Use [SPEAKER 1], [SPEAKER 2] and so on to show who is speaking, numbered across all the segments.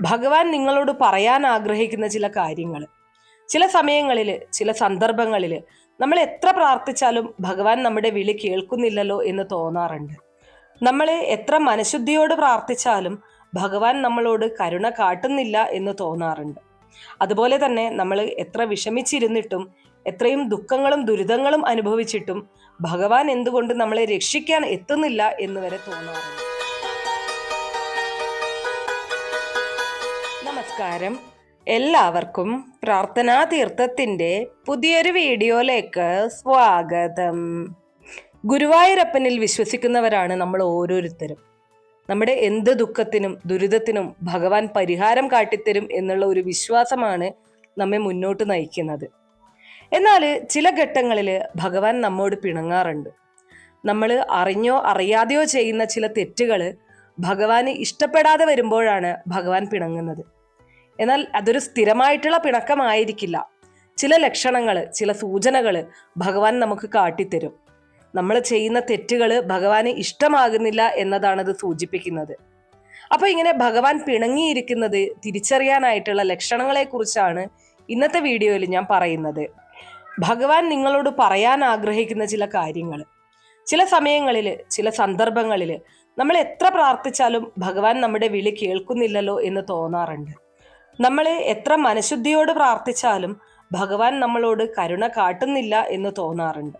[SPEAKER 1] ഭഗവാൻ നിങ്ങളോട് പറയാൻ ആഗ്രഹിക്കുന്ന ചില കാര്യങ്ങൾ. ചില സമയങ്ങളിൽ ചില സന്ദർഭങ്ങളിൽ നമ്മൾ എത്ര പ്രാർത്ഥിച്ചാലും ഭഗവാൻ നമ്മുടെ വിളി കേൾക്കുന്നില്ലല്ലോ എന്ന് തോന്നാറുണ്ട്. നമ്മൾ എത്ര മനഃശുദ്ധിയോട് പ്രാർത്ഥിച്ചാലും ഭഗവാൻ നമ്മളോട് കരുണ കാട്ടുന്നില്ല എന്ന് തോന്നാറുണ്ട്. അതുപോലെ തന്നെ നമ്മൾ എത്ര വിഷമിച്ചിരുന്നിട്ടും എത്രയും ദുഃഖങ്ങളും ദുരിതങ്ങളും അനുഭവിച്ചിട്ടും ഭഗവാൻ എന്തുകൊണ്ട് നമ്മളെ രക്ഷിക്കാൻ എത്തുന്നില്ല എന്ന് വരെ തോന്നാറുണ്ട്. നമസ്കാരം. എല്ലാവർക്കും പ്രാർത്ഥനാ തീർത്ഥത്തിന്റെ പുതിയൊരു വീഡിയോയിലേക്ക് സ്വാഗതം. ഗുരുവായൂരപ്പനിൽ വിശ്വസിക്കുന്നവരാണ് നമ്മൾ ഓരോരുത്തരും. നമ്മുടെ എന്ത് ദുഃഖത്തിനും ദുരിതത്തിനും ഭഗവാൻ പരിഹാരം കാട്ടിത്തരും എന്നുള്ള ഒരു വിശ്വാസമാണ് നമ്മെ മുന്നോട്ട് നയിക്കുന്നത്. എന്നാൽ ചില ഘട്ടങ്ങളിൽ ഭഗവാൻ നമ്മോട് പിണങ്ങാറുണ്ട്. നമ്മൾ അറിഞ്ഞോ അറിയാതെയോ ചെയ്യുന്ന ചില തെറ്റുകൾ ഭഗവാന് ഇഷ്ടപ്പെടാതെ വരുമ്പോഴാണ് ഭഗവാൻ പിണങ്ങുന്നത്. എന്നാൽ അതൊരു സ്ഥിരമായിട്ടുള്ള പിണക്കമായിരിക്കില്ല. ചില ലക്ഷണങ്ങൾ ചില സൂചനകൾ ഭഗവാൻ നമുക്ക് കാട്ടിത്തരും. നമ്മൾ ചെയ്യുന്ന തെറ്റുകൾ ഭഗവാന് ഇഷ്ടമാകുന്നില്ല എന്നതാണ് സൂചിപ്പിക്കുന്നത്. അപ്പോൾ ഇങ്ങനെ ഭഗവാൻ പിണങ്ങിയിരിക്കുന്നത് തിരിച്ചറിയാനായിട്ടുള്ള ലക്ഷണങ്ങളെ കുറിച്ചാണ് ഇന്നത്തെ വീഡിയോയിൽ ഞാൻ പറയുന്നത്. ഭഗവാൻ നിങ്ങളോട് പറയാൻ ആഗ്രഹിക്കുന്ന ചില കാര്യങ്ങൾ. ചില സമയങ്ങളിൽ ചില സന്ദർഭങ്ങളിൽ നമ്മൾ എത്ര പ്രാർത്ഥിച്ചാലും ഭഗവാൻ നമ്മുടെ വിളി കേൾക്കുന്നില്ലല്ലോ എന്ന് തോന്നാറുണ്ട്. നമ്മൾ എത്ര മനഃശുദ്ധിയോട് പ്രാർത്ഥിച്ചാലും ഭഗവാൻ നമ്മളോട് കരുണ കാട്ടുന്നില്ല എന്ന് തോന്നാറുണ്ട്.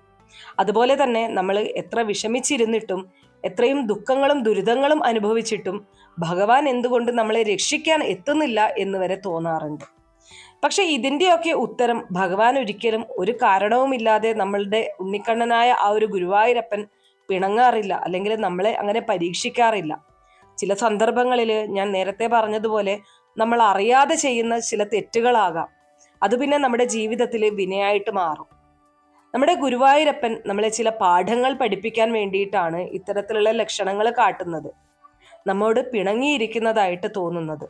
[SPEAKER 1] അതുപോലെ തന്നെ നമ്മൾ എത്ര വിഷമിച്ചിരുന്നിട്ടും എത്രയും ദുഃഖങ്ങളും ദുരിതങ്ങളും അനുഭവിച്ചിട്ടും ഭഗവാൻ എന്തുകൊണ്ട് നമ്മളെ രക്ഷിക്കാൻ എത്തുന്നില്ല എന്ന് വരെ തോന്നാറുണ്ട്. പക്ഷെ ഇതിന്റെയൊക്കെ ഉത്തരം ഭഗവാൻ ഒരിക്കലും ഒരു കാരണവുമില്ലാതെ നമ്മളുടെ ഉണ്ണിക്കണ്ണനായ ആ ഒരു ഗുരുവായൂരപ്പൻ പിണങ്ങാറില്ല അല്ലെങ്കിൽ നമ്മളെ അങ്ങനെ പരീക്ഷിക്കാറില്ല. ചില സന്ദർഭങ്ങളിൽ ഞാൻ നേരത്തെ പറഞ്ഞതുപോലെ നമ്മൾ അറിയാതെ ചെയ്യുന്ന ചില തെറ്റുകളാകാം. അത് പിന്നെ നമ്മുടെ ജീവിതത്തിൽ വിനയായിട്ട് മാറും. നമ്മുടെ ഗുരുവായൂരപ്പൻ നമ്മളെ ചില പാഠങ്ങൾ പഠിപ്പിക്കാൻ വേണ്ടിയിട്ടാണ് ഇത്തരത്തിലുള്ള ലക്ഷണങ്ങൾ കാട്ടുന്നത്. നമ്മോട് പിണങ്ങിയിരിക്കുന്നതായിട്ട് തോന്നുന്നത്.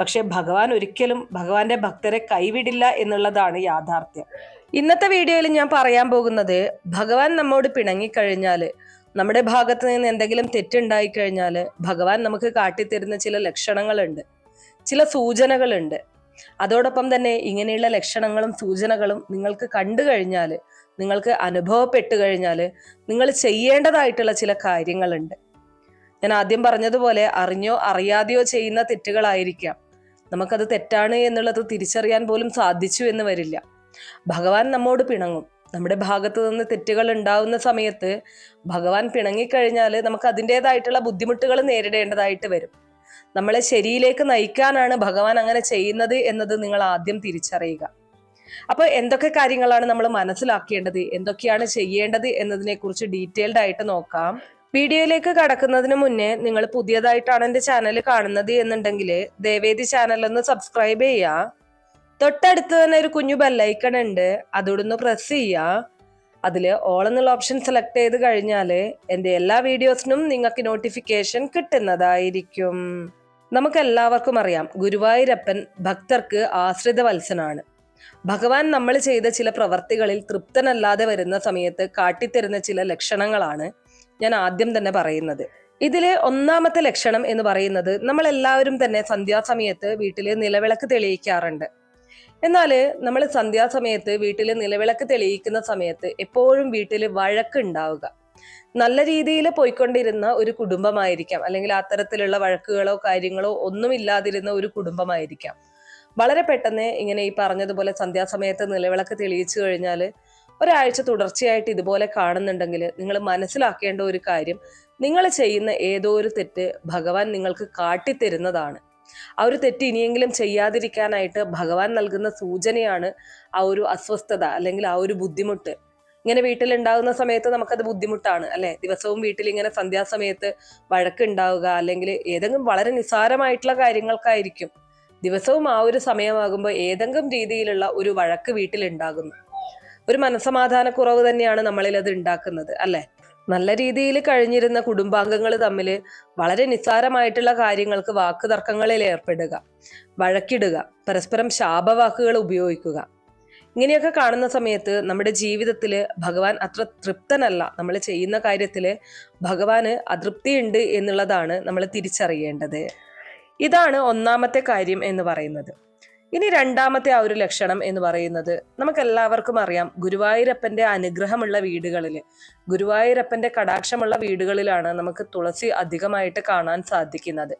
[SPEAKER 1] പക്ഷെ ഭഗവാൻ ഒരിക്കലും ഭഗവാന്റെ ഭക്തരെ കൈവിടില്ല എന്നുള്ളതാണ് യാഥാർത്ഥ്യം. ഇന്നത്തെ വീഡിയോയിൽ ഞാൻ പറയാൻ പോകുന്നത് ഭഗവാൻ നമ്മോട് പിണങ്ങിക്കഴിഞ്ഞാൽ നമ്മുടെ ഭാഗത്ത് നിന്ന് എന്തെങ്കിലും തെറ്റുണ്ടായി കഴിഞ്ഞാൽ ഭഗവാൻ നമുക്ക് കാട്ടിത്തരുന്ന ചില ലക്ഷണങ്ങളുണ്ട്. ചില സൂചനകളുണ്ട്. അതോടൊപ്പം തന്നെ ഇങ്ങനെയുള്ള ലക്ഷണങ്ങളും സൂചനകളും നിങ്ങൾക്ക് കണ്ടു കഴിഞ്ഞാൽ നിങ്ങൾക്ക് അനുഭവപ്പെട്ടു കഴിഞ്ഞാൽ നിങ്ങൾ ചെയ്യേണ്ടതായിട്ടുള്ള ചില കാര്യങ്ങളുണ്ട്. ഞാൻ ആദ്യം പറഞ്ഞതുപോലെ അറിഞ്ഞോ അറിയാതെയോ ചെയ്യുന്ന തെറ്റുകളായിരിക്കാം. നമുക്കത് തെറ്റാണ് എന്നുള്ളത് തിരിച്ചറിയാൻ പോലും സാധിച്ചു എന്ന് വരില്ല. ഭഗവാൻ നമ്മോട് പിണങ്ങും. നമ്മുടെ ഭാഗത്ത് നിന്ന് തെറ്റുകൾ ഉണ്ടാവുന്ന സമയത്ത് ഭഗവാൻ പിണങ്ങിക്കഴിഞ്ഞാൽ നമുക്ക് അതിന്റെതായിട്ടുള്ള ബുദ്ധിമുട്ടുകൾ നേരിടേണ്ടതായിട്ട് വരും. നമ്മളെ ശരിയിലേക്ക് നയിക്കാനാണ് ഭഗവാൻ അങ്ങനെ ചെയ്യുന്നത് എന്നത് നിങ്ങൾ ആദ്യം തിരിച്ചറിയുക. അപ്പോൾ എന്തൊക്കെ കാര്യങ്ങളാണ് നമ്മൾ മനസ്സിലാക്കേണ്ടത്? എന്തൊക്കെയാണ് ചെയ്യേണ്ടത് എന്നതിനെ കുറിച്ച് ഡീറ്റെയിൽഡ് ആയിട്ട് നോക്കാം. വീഡിയോയിലേക്ക് കടക്കുന്നതിന് മുന്നേ നിങ്ങൾ പുതിയതായിട്ടാണ് എന്റെ ചാനൽ കാണുന്നത് എന്നുണ്ടെങ്കിൽ ദേവേദി ചാനൽ ഒന്ന് സബ്സ്ക്രൈബ് ചെയ്യുക. തൊട്ടടുത്ത് തന്നെ ഒരു കുഞ്ഞു ബെല്ലൈക്കൺ ഉണ്ട്. അതോടൊന്ന് പ്രസ് ചെയ്യുക അതിൽ ഓൾ എന്നുള്ള ഓപ്ഷൻ സെലക്ട് ചെയ്ത് കഴിഞ്ഞാൽ എന്റെ എല്ലാ വീഡിയോസിനും നിങ്ങൾക്ക് നോട്ടിഫിക്കേഷൻ കിട്ടുന്നതായിരിക്കും. നമുക്ക് എല്ലാവർക്കും അറിയാം ഗുരുവായൂരപ്പൻ ഭക്തർക്ക് ആശ്രിത വത്സനാണ് ഭഗവാൻ നമ്മൾ ചെയ്ത ചില പ്രവർത്തികളിൽ തൃപ്തനല്ലാതെ വരുന്ന സമയത്ത് കാട്ടിത്തരുന്ന ചില ലക്ഷണങ്ങളാണ് ഞാൻ ആദ്യം തന്നെ പറയുന്നത്. ഇതിലെ ഒന്നാമത്തെ ലക്ഷണം എന്ന് പറയുന്നത് നമ്മൾ എല്ലാവരും തന്നെ സന്ധ്യാസമയത്ത് വീട്ടിൽ നിലവിളക്ക് തെളിയിക്കാറുണ്ട്. എന്നാൽ നമ്മൾ സന്ധ്യാസമയത്ത് വീട്ടിൽ നിലവിളക്ക് തെളിയിക്കുന്ന സമയത്ത് എപ്പോഴും വീട്ടിൽ വഴക്കുണ്ടാവുക. നല്ല രീതിയിൽ പോയിക്കൊണ്ടിരുന്ന ഒരു കുടുംബമായിരിക്കാം. അല്ലെങ്കിൽ അത്തരത്തിലുള്ള വഴക്കുകളോ കാര്യങ്ങളോ ഒന്നും ഇല്ലാതിരുന്ന ഒരു കുടുംബമായിരിക്കാം. വളരെ പെട്ടെന്ന് ഇങ്ങനെ ഈ പറഞ്ഞതുപോലെ സന്ധ്യാസമയത്ത് നിലവിളക്ക് തെളിയിച്ചു കഴിഞ്ഞാൽ ഒരാഴ്ച തുടർച്ചയായിട്ട് ഇതുപോലെ കാണുന്നുണ്ടെങ്കിൽ നിങ്ങൾ മനസ്സിലാക്കേണ്ട ഒരു കാര്യം നിങ്ങൾ ചെയ്യുന്ന ഏതോ ഒരു തെറ്റ് ഭഗവാൻ നിങ്ങൾക്ക് കാട്ടിത്തരുന്നതാണ്. ആ ഒരു തെറ്റ് ഇനിയെങ്കിലും ചെയ്യാതിരിക്കാനായിട്ട് ഭഗവാൻ നൽകുന്ന സൂചനയാണ് ആ ഒരു അസ്വസ്ഥത അല്ലെങ്കിൽ ആ ഒരു ബുദ്ധിമുട്ട്. ഇങ്ങനെ വീട്ടിലുണ്ടാകുന്ന സമയത്ത് നമുക്കത് ബുദ്ധിമുട്ടാണ് അല്ലെ? ദിവസവും വീട്ടിൽ ഇങ്ങനെ സന്ധ്യാസമയത്ത് വഴക്കുണ്ടാവുക അല്ലെങ്കിൽ ഏതെങ്കിലും വളരെ നിസ്സാരമായിട്ടുള്ള കാര്യങ്ങൾക്കായിരിക്കും ദിവസവും ആ ഒരു സമയമാകുമ്പോൾ ഏതെങ്കിലും രീതിയിലുള്ള ഒരു വഴക്ക് വീട്ടിലുണ്ടാകുന്നു. ഒരു മനസമാധാനക്കുറവ് തന്നെയാണ് നമ്മളിൽ അത് ഉണ്ടാക്കുന്നത് അല്ലെ? നല്ല രീതിയിൽ കഴിഞ്ഞിരുന്ന കുടുംബാംഗങ്ങൾ തമ്മിൽ വളരെ നിസ്സാരമായിട്ടുള്ള കാര്യങ്ങൾക്ക് വാക്ക് തർക്കങ്ങളിൽ ഏർപ്പെടുക വഴക്കിടുക പരസ്പരം ശാപവാക്കുകൾ ഉപയോഗിക്കുക. ഇങ്ങനെയൊക്കെ കാണുന്ന സമയത്ത് നമ്മുടെ ജീവിതത്തിൽ ഭഗവാൻ അത്ര തൃപ്തനല്ല. നമ്മൾ ചെയ്യുന്ന കാര്യത്തിൽ ഭഗവാന് അതൃപ്തിയുണ്ട് എന്നുള്ളതാണ് നമ്മൾ തിരിച്ചറിയേണ്ടത്. ഇതാണ് ഒന്നാമത്തെ കാര്യം എന്ന് പറയുന്നത്. ഇനി രണ്ടാമത്തെ ആ ഒരു ലക്ഷണം എന്ന് പറയുന്നത് നമുക്കെല്ലാവർക്കും അറിയാം ഗുരുവായൂരപ്പന്റെ അനുഗ്രഹമുള്ള വീടുകളിൽ ഗുരുവായൂരപ്പന്റെ കടാക്ഷമുള്ള വീടുകളിലാണ് നമുക്ക് തുളസി അധികമായിട്ട് കാണാൻ സാധിക്കുന്നത്.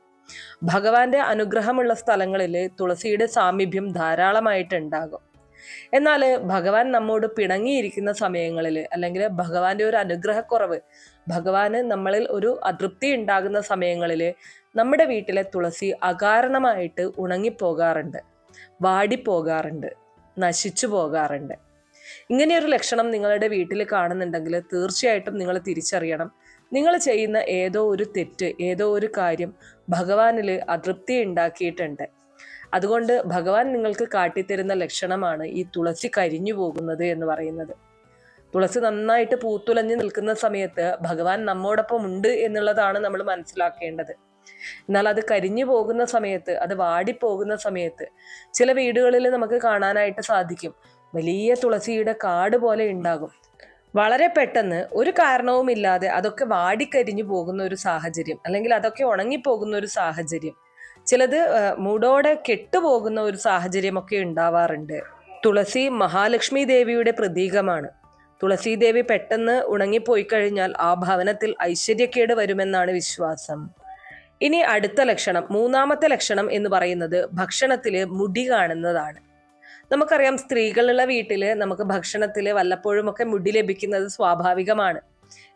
[SPEAKER 1] ഭഗവാന്റെ അനുഗ്രഹമുള്ള സ്ഥലങ്ങളിൽ തുളസിയുടെ സാമീപ്യം ധാരാളമായിട്ട് ഉണ്ടാകും എന്നാൽ ഭഗവാൻ നമ്മോട് പിണങ്ങിയിരിക്കുന്ന സമയങ്ങളിൽ അല്ലെങ്കിൽ ഭഗവാന്റെ ഒരു അനുഗ്രഹക്കുറവ് ഭഗവാന് നമ്മളിൽ ഒരു അതൃപ്തി ഉണ്ടാകുന്ന സമയങ്ങളിൽ നമ്മുടെ വീട്ടിലെ തുളസി അകാരണമായിട്ട് ഉണങ്ങിപ്പോകാറുണ്ട്. വാടിപ്പോകാറുണ്ട് നശിച്ചു പോകാറുണ്ട്. ഇങ്ങനെയൊരു ലക്ഷണം നിങ്ങളുടെ വീട്ടിൽ കാണുന്നുണ്ടെങ്കിൽ തീർച്ചയായിട്ടും നിങ്ങൾ തിരിച്ചറിയണം. നിങ്ങൾ ചെയ്യുന്ന ഏതോ ഒരു തെറ്റ് ഏതോ ഒരു കാര്യം ഭഗവാനിൽ അതൃപ്തി ഉണ്ടാക്കിയിട്ടുണ്ട്. അതുകൊണ്ട് ഭഗവാൻ നിങ്ങൾക്ക് കാട്ടിത്തരുന്ന ലക്ഷണമാണ് ഈ തുളസി കരിഞ്ഞു പോകുന്നത് എന്ന് പറയുന്നത്. തുളസി നന്നായിട്ട് പൂത്തുലഞ്ഞു നിൽക്കുന്ന സമയത്ത് ഭഗവാൻ നമ്മോടൊപ്പം ഉണ്ട് എന്നുള്ളതാണ് നമ്മൾ മനസ്സിലാക്കേണ്ടത്. എന്നാൽ അത് കരിഞ്ഞു പോകുന്ന സമയത്ത് അത് വാടിപ്പോകുന്ന സമയത്ത് ചില വീടുകളിൽ നമുക്ക് കാണാനായിട്ട് സാധിക്കും. വലിയ തുളസിയുടെ കാട് പോലെ ഉണ്ടാകും. വളരെ പെട്ടെന്ന് ഒരു കാരണവുമില്ലാതെ അതൊക്കെ വാടിക്കരിഞ്ഞു പോകുന്ന ഒരു സാഹചര്യം അല്ലെങ്കിൽ അതൊക്കെ ഉണങ്ങിപ്പോകുന്ന ഒരു സാഹചര്യം ചിലത് മൂടോടെ കെട്ടുപോകുന്ന ഒരു സാഹചര്യമൊക്കെ ഉണ്ടാവാറുണ്ട്. തുളസി മഹാലക്ഷ്മി ദേവിയുടെ പ്രതീകമാണ്. തുളസി ദേവി പെട്ടെന്ന് ഉണങ്ങിപ്പോയി കഴിഞ്ഞാൽ ആ ഭവനത്തിൽ ഐശ്വര്യക്കേട് വരുമെന്നാണ് വിശ്വാസം. ഇനി അടുത്ത ലക്ഷണം മൂന്നാമത്തെ ലക്ഷണം എന്ന് പറയുന്നത് ഭക്ഷണത്തിൽ മുടി കാണുന്നതാണ്. നമുക്കറിയാം സ്ത്രീകളുള്ള വീട്ടിൽ നമുക്ക് ഭക്ഷണത്തിൽ വല്ലപ്പോഴുമൊക്കെ മുടി ലഭിക്കുന്നത് സ്വാഭാവികമാണ്.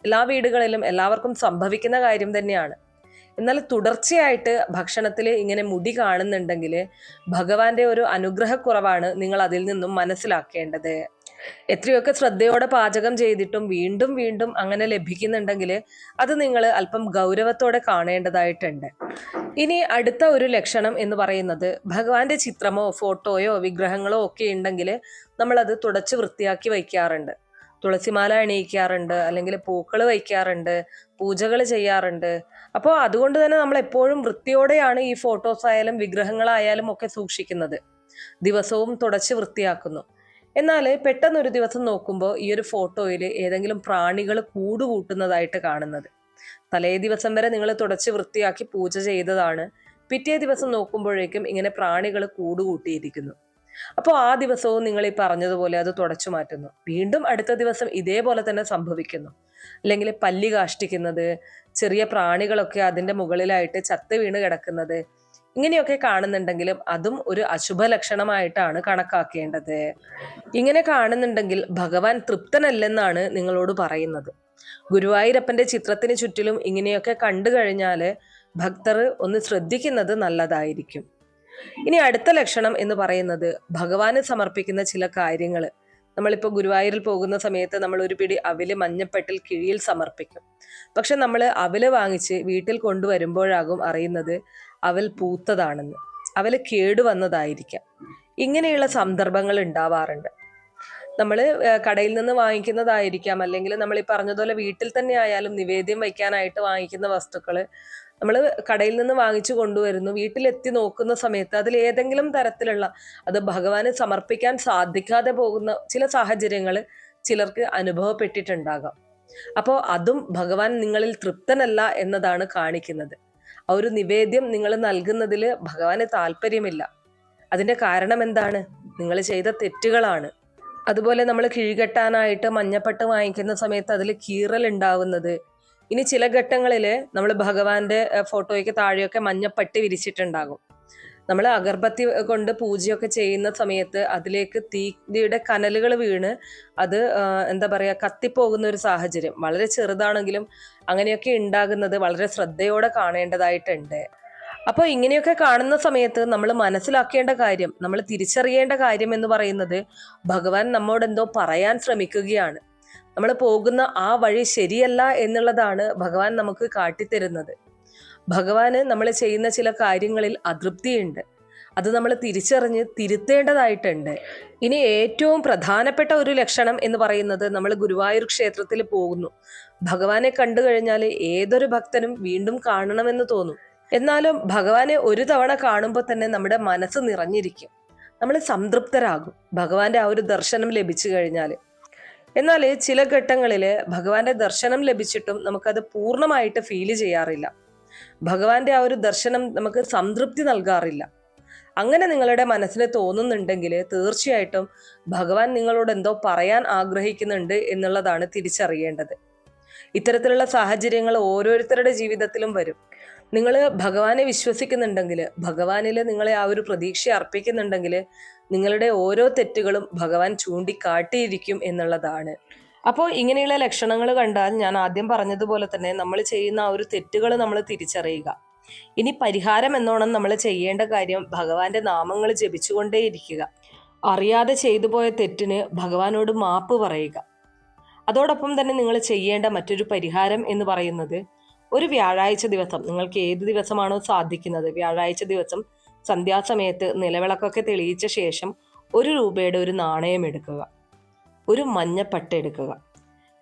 [SPEAKER 1] എല്ലാ വീടുകളിലും എല്ലാവർക്കും സംഭവിക്കുന്ന കാര്യം തന്നെയാണ്. എന്നാൽ തുടർച്ചയായിട്ട് ഭക്ഷണത്തിൽ ഇങ്ങനെ മുടി കാണുന്നുണ്ടെങ്കിൽ ഭഗവാന്റെ ഒരു അനുഗ്രഹക്കുറവാണ് നിങ്ങൾ അതിൽ നിന്നും മനസ്സിലാക്കേണ്ടത്. എത്രയൊക്കെ ശ്രദ്ധയോടെ പാചകം ചെയ്തിട്ടും വീണ്ടും വീണ്ടും അങ്ങനെ ലഭിക്കുന്നുണ്ടെങ്കിൽ അത് നിങ്ങൾ അല്പം ഗൗരവത്തോടെ കാണേണ്ടതായിട്ടുണ്ട്. ഇനി അടുത്ത ഒരു ലക്ഷണം എന്ന് പറയുന്നത് ഭഗവാന്റെ ചിത്രമോ ഫോട്ടോയോ വിഗ്രഹങ്ങളോ ഒക്കെ ഉണ്ടെങ്കിൽ നമ്മളത് തുടച്ച് വൃത്തിയാക്കി വയ്ക്കാറുണ്ട്. തുളസിമാല അണിയിക്കാറുണ്ട് അല്ലെങ്കിൽ പൂക്കൾ വയ്ക്കാറുണ്ട് പൂജകൾ ചെയ്യാറുണ്ട്. അപ്പോൾ അതുകൊണ്ട് തന്നെ നമ്മൾ എപ്പോഴും വൃത്തിയോടെയാണ് ഈ ഫോട്ടോസ് ആയാലും വിഗ്രഹങ്ങളായാലും ഒക്കെ സൂക്ഷിക്കുന്നത്. ദിവസവും തുടച്ച് വൃത്തിയാക്കുന്നു. എന്നാൽ പെട്ടെന്നൊരു ദിവസം നോക്കുമ്പോൾ ഈ ഒരു ഫോട്ടോയിൽ ഏതെങ്കിലും പ്രാണികൾ കൂടുകൂട്ടുന്നതായിട്ട് കാണുന്നത്. തലേ ദിവസം വരെ നിങ്ങൾ തുടച്ച് വൃത്തിയാക്കി പൂജ ചെയ്തതാണ്. പിറ്റേ ദിവസം നോക്കുമ്പോഴേക്കും ഇങ്ങനെ പ്രാണികൾ കൂടുകൂട്ടിയിരിക്കുന്നു. അപ്പോൾ ആ ദിവസവും നിങ്ങൾ ഈ പറഞ്ഞതുപോലെ അത് തുടച്ചു മാറ്റുന്നു. വീണ്ടും അടുത്ത ദിവസം ഇതേപോലെ തന്നെ സംഭവിക്കുന്നു. അല്ലെങ്കിൽ പല്ലി കാഷ്ടിക്കുന്നത് ചെറിയ പ്രാണികളൊക്കെ അതിന്റെ മുകളിലായിട്ട് ചത്ത് വീണ് കിടക്കുന്നത് ഇങ്ങനെയൊക്കെ കാണുന്നുണ്ടെങ്കിലും അതും ഒരു അശുഭ ലക്ഷണമായിട്ടാണ് കണക്കാക്കേണ്ടത്. ഇങ്ങനെ കാണുന്നുണ്ടെങ്കിൽ ഭഗവാൻ തൃപ്തനല്ലെന്നാണ് നിങ്ങളോട് പറയുന്നത്. ഗുരുവായൂരപ്പന്റെ ചിത്രത്തിന് ചുറ്റിലും ഇങ്ങനെയൊക്കെ കണ്ടു കഴിഞ്ഞാൽ ഭക്തർ ഒന്ന് ശ്രദ്ധിക്കുന്നത് നല്ലതായിരിക്കും. ഇനി അടുത്ത ലക്ഷണം എന്ന് പറയുന്നത് ഭഗവാന് സമർപ്പിക്കുന്ന ചില കാര്യങ്ങൾ നമ്മളിപ്പോൾ ഗുരുവായൂരിൽ പോകുന്ന സമയത്ത് നമ്മൾ ഒരു പിടി അവിൽ മഞ്ഞപ്പെട്ടിൽ കിഴിയിൽ സമർപ്പിക്കും. പക്ഷെ നമ്മൾ അവിൽ വാങ്ങിച്ച് വീട്ടിൽ കൊണ്ടുവരുമ്പോഴാകും അറിയുന്നത് അവൽ പൂത്തതാണെന്ന്. അവൽ കേടുവന്നതായിരിക്കാം ഇങ്ങനെയുള്ള സന്ദർഭങ്ങൾ ഉണ്ടാവാറുണ്ട്. നമ്മൾ കടയിൽ നിന്ന് വാങ്ങിക്കുന്നതായിരിക്കാം. അല്ലെങ്കിൽ നമ്മൾ ഈ പറഞ്ഞതുപോലെ വീട്ടിൽ തന്നെ ആയാലും നിവേദ്യം വയ്ക്കാനായിട്ട് വാങ്ങിക്കുന്ന വസ്തുക്കൾ നമ്മൾ കടയിൽ നിന്ന് വാങ്ങിച്ചു കൊണ്ടുവരുന്നു. വീട്ടിലെത്തി നോക്കുന്ന സമയത്ത് അതിൽ ഏതെങ്കിലും തരത്തിലുള്ള അത് ഭഗവാന് സമർപ്പിക്കാൻ സാധിക്കാതെ പോകുന്ന ചില സാഹചര്യങ്ങൾ ചിലർക്ക് അനുഭവപ്പെട്ടിട്ടുണ്ടാകാം. അപ്പോൾ അതും ഭഗവാൻ നിങ്ങളിൽ തൃപ്തനല്ല എന്നതാണ് കാണിക്കുന്നത്. ആ ഒരു നിവേദ്യം നിങ്ങൾ നൽകുന്നതിൽ ഭഗവാന് താല്പര്യമില്ല. അതിന്റെ കാരണം എന്താണ്? നിങ്ങൾ ചെയ്ത തെറ്റുകളാണ്. അതുപോലെ നമ്മൾ കിഴികെട്ടാനായിട്ട് മഞ്ഞപ്പട്ട് വാങ്ങിക്കുന്ന സമയത്ത് അതിൽ കീറൽ ഉണ്ടാവുന്നത്. ഇനി ചില ഘട്ടങ്ങളിൽ നമ്മൾ ഭഗവാന്റെ ഫോട്ടോയ്ക്ക് താഴെയൊക്കെ മഞ്ഞപ്പട്ടി വിരിച്ചിട്ടുണ്ടാകും. നമ്മൾ അഗർബത്തി കൊണ്ട് പൂജയൊക്കെ ചെയ്യുന്ന സമയത്ത് അതിലേക്ക് തീയുടെ കനലുകൾ വീണ് അത് എന്താ പറയുക കത്തിപ്പോകുന്ന ഒരു സാഹചര്യം. വളരെ ചെറുതാണെങ്കിലും അങ്ങനെയൊക്കെ ഉണ്ടാകുന്നത് വളരെ ശ്രദ്ധയോടെ കാണേണ്ടതായിട്ടുണ്ട്. അപ്പോൾ ഇങ്ങനെയൊക്കെ കാണുന്ന സമയത്ത് നമ്മൾ മനസ്സിലാക്കേണ്ട കാര്യം നമ്മൾ തിരിച്ചറിയേണ്ട കാര്യം എന്ന് പറയുന്നത് ഭഗവാൻ നമ്മോടെന്തോ പറയാൻ ശ്രമിക്കുകയാണ്. നമ്മൾ പോകുന്ന ആ വഴി ശരിയല്ല എന്നുള്ളതാണ് ഭഗവാൻ നമുക്ക് കാട്ടിത്തരുന്നത്. ഭഗവാന് നമ്മൾ ചെയ്യുന്ന ചില കാര്യങ്ങളിൽ അതൃപ്തിയുണ്ട്. അത് നമ്മൾ തിരിച്ചറിഞ്ഞ് തിരുത്തേണ്ടതായിട്ടുണ്ട്. ഇനി ഏറ്റവും പ്രധാനപ്പെട്ട ഒരു ലക്ഷണം എന്ന് പറയുന്നത് നമ്മൾ ഗുരുവായൂർ ക്ഷേത്രത്തിൽ പോകുന്നു. ഭഗവാനെ കണ്ടു കഴിഞ്ഞാൽ ഏതൊരു ഭക്തനും വീണ്ടും കാണണമെന്ന് തോന്നും. എന്നാലും ഭഗവാനെ ഒരു തവണ കാണുമ്പോൾ തന്നെ നമ്മുടെ മനസ്സ് നിറഞ്ഞിരിക്കും. നമ്മൾ സംതൃപ്തരാകും ഭഗവാന്റെ ആ ഒരു ദർശനം ലഭിച്ചു കഴിഞ്ഞാൽ എന്നാൽ ചില ഘട്ടങ്ങളിൽ ഭഗവാന്റെ ദർശനം ലഭിച്ചിട്ടും നമുക്കത് പൂർണമായിട്ട് ഫീൽ ചെയ്യാറില്ല. ഭഗവാന്റെ ആ ഒരു ദർശനം നമുക്ക് സംതൃപ്തി നൽകാറില്ല. അങ്ങനെ നിങ്ങളുടെ മനസ്സിൽ തോന്നുന്നുണ്ടെങ്കിൽ തീർച്ചയായിട്ടും ഭഗവാൻ നിങ്ങളോട് എന്തോ പറയാൻ ആഗ്രഹിക്കുന്നുണ്ട് എന്നുള്ളതാണ് തിരിച്ചറിയേണ്ടത്. ഇത്തരത്തിലുള്ള സാഹചര്യങ്ങൾ ഓരോരുത്തരുടെ ജീവിതത്തിലും വരും. നിങ്ങൾ ഭഗവാനെ വിശ്വസിക്കുന്നുണ്ടെങ്കിൽ ഭഗവാനിൽ നിങ്ങളെ ആ ഒരു പ്രതീക്ഷ അർപ്പിക്കുന്നുണ്ടെങ്കിൽ നിങ്ങളുടെ ഓരോ തെറ്റുകളും ഭഗവാൻ ചൂണ്ടിക്കാട്ടിയിരിക്കും എന്നുള്ളതാണ്. അപ്പോൾ ഇങ്ങനെയുള്ള ലക്ഷണങ്ങൾ കണ്ടാൽ ഞാൻ ആദ്യം പറഞ്ഞതുപോലെ തന്നെ നമ്മൾ ചെയ്യുന്ന ആ ഒരു തെറ്റുകൾ നമ്മൾ തിരിച്ചറിയുക. ഇനി പരിഹാരം എന്നോണം നമ്മൾ ചെയ്യേണ്ട കാര്യം ഭഗവാന്റെ നാമങ്ങൾ ജപിച്ചുകൊണ്ടേയിരിക്കുക. അറിയാതെ ചെയ്തു പോയ തെറ്റിന് ഭഗവാനോട് മാപ്പ് പറയുക. അതോടൊപ്പം തന്നെ നിങ്ങൾ ചെയ്യേണ്ട മറ്റൊരു പരിഹാരം എന്ന് പറയുന്നത് ഒരു വ്യാഴാഴ്ച ദിവസം നിങ്ങൾക്ക് ഏത് ദിവസമാണോ സാധിക്കുന്നത് വ്യാഴാഴ്ച ദിവസം സന്ധ്യാസമയത്ത് നിലവിളക്കൊക്കെ തെളിയിച്ച ശേഷം ഒരു രൂപയുടെ ഒരു നാണയം എടുക്കുക. ഒരു മഞ്ഞപ്പട്ട എടുക്കുക.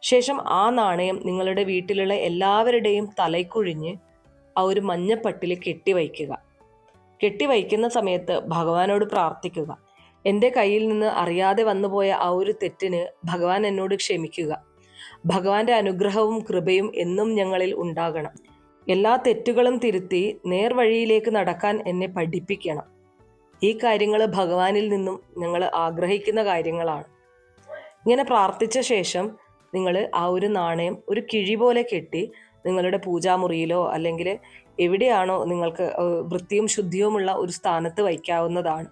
[SPEAKER 1] ശേഷം ആ നാണയം നിങ്ങളുടെ വീട്ടിലുള്ള എല്ലാവരുടെയും തലയ്ക്കുഴിഞ്ഞ് ആ ഒരു മഞ്ഞപ്പട്ടിൽ കെട്ടിവയ്ക്കുക. കെട്ടിവയ്ക്കുന്ന സമയത്ത് ഭഗവാനോട് പ്രാർത്ഥിക്കുക. എന്റെ കയ്യിൽ നിന്ന് അറിയാതെ വന്നുപോയ ആ ഒരു തെറ്റിന് ഭഗവാൻ എന്നോട് ക്ഷമിക്കുക. ഭഗവാന്റെ അനുഗ്രഹവും കൃപയും എന്നും ഞങ്ങളിൽ ഉണ്ടാകണം. എല്ലാ തെറ്റുകളും തിരുത്തി നേർവഴിയിലേക്ക് നടക്കാൻ എന്നെ പഠിപ്പിക്കണം. ഈ കാര്യങ്ങൾ ഭഗവാനിൽ നിന്നും ഞങ്ങൾ ആഗ്രഹിക്കുന്ന കാര്യങ്ങളാണ്. ഇങ്ങനെ പ്രാർത്ഥിച്ച ശേഷം നിങ്ങൾ ആ ഒരു നാണയം ഒരു കിഴി പോലെ കെട്ടി നിങ്ങളുടെ പൂജാമുറിയിലോ അല്ലെങ്കിൽ എവിടെയാണോ നിങ്ങൾക്ക് വൃത്തിയും ശുദ്ധിയുമുള്ള ഒരു സ്ഥാനത്ത് വയ്ക്കാവുന്നതാണ്.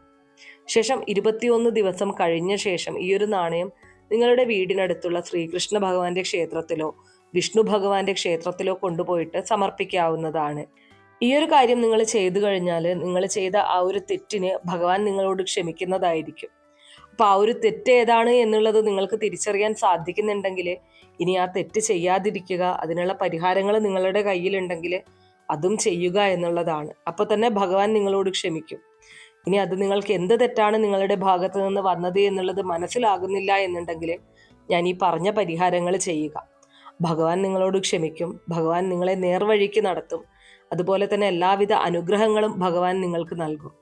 [SPEAKER 1] ശേഷം ഇരുപത്തിയൊന്ന് ദിവസം കഴിഞ്ഞ ശേഷം ഈ ഒരു നാണയം നിങ്ങളുടെ വീടിനടുത്തുള്ള ശ്രീകൃഷ്ണ ഭഗവാന്റെ ക്ഷേത്രത്തിലോ വിഷ്ണു ഭഗവാന്റെ ക്ഷേത്രത്തിലോ കൊണ്ടുപോയിട്ട് സമർപ്പിക്കാവുന്നതാണ്. ഈ ഒരു കാര്യം നിങ്ങൾ ചെയ്തു കഴിഞ്ഞാൽ നിങ്ങൾ ചെയ്ത ആ ഒരു തെറ്റിന് ഭഗവാൻ നിങ്ങളോട് ക്ഷമിക്കുന്നതായിരിക്കും. അപ്പൊ ആ ഒരു തെറ്റ് ഏതാണ് എന്നുള്ളത് നിങ്ങൾക്ക് തിരിച്ചറിയാൻ സാധിക്കുന്നുണ്ടെങ്കിൽ ഇനി ആ തെറ്റ് ചെയ്യാതിരിക്കുക അതിനുള്ള പരിഹാരങ്ങൾ നിങ്ങളുടെ കയ്യിലുണ്ടെങ്കിൽ അതും ചെയ്യുക എന്നുള്ളതാണ്. അപ്പോൾ തന്നെ ഭഗവാൻ നിങ്ങളോട് ക്ഷമിക്കും. ഇനി അത് നിങ്ങൾക്ക് എന്ത് തെറ്റാണ് നിങ്ങളുടെ ഭാഗത്ത് നിന്ന് വന്നത് എന്നുള്ളത് മനസ്സിലാകുന്നില്ല എന്നുണ്ടെങ്കിൽ ഞാൻ ഈ പറഞ്ഞ പരിഹാരങ്ങൾ ചെയ്യുക. ഭഗവാൻ നിങ്ങളോട് ക്ഷമിക്കും. ഭഗവാൻ നിങ്ങളെ നേർവഴിക്ക് നടത്തും. അതുപോലെ തന്നെ എല്ലാവിധ അനുഗ്രഹങ്ങളും ഭഗവാൻ നിങ്ങൾക്ക് നൽകും.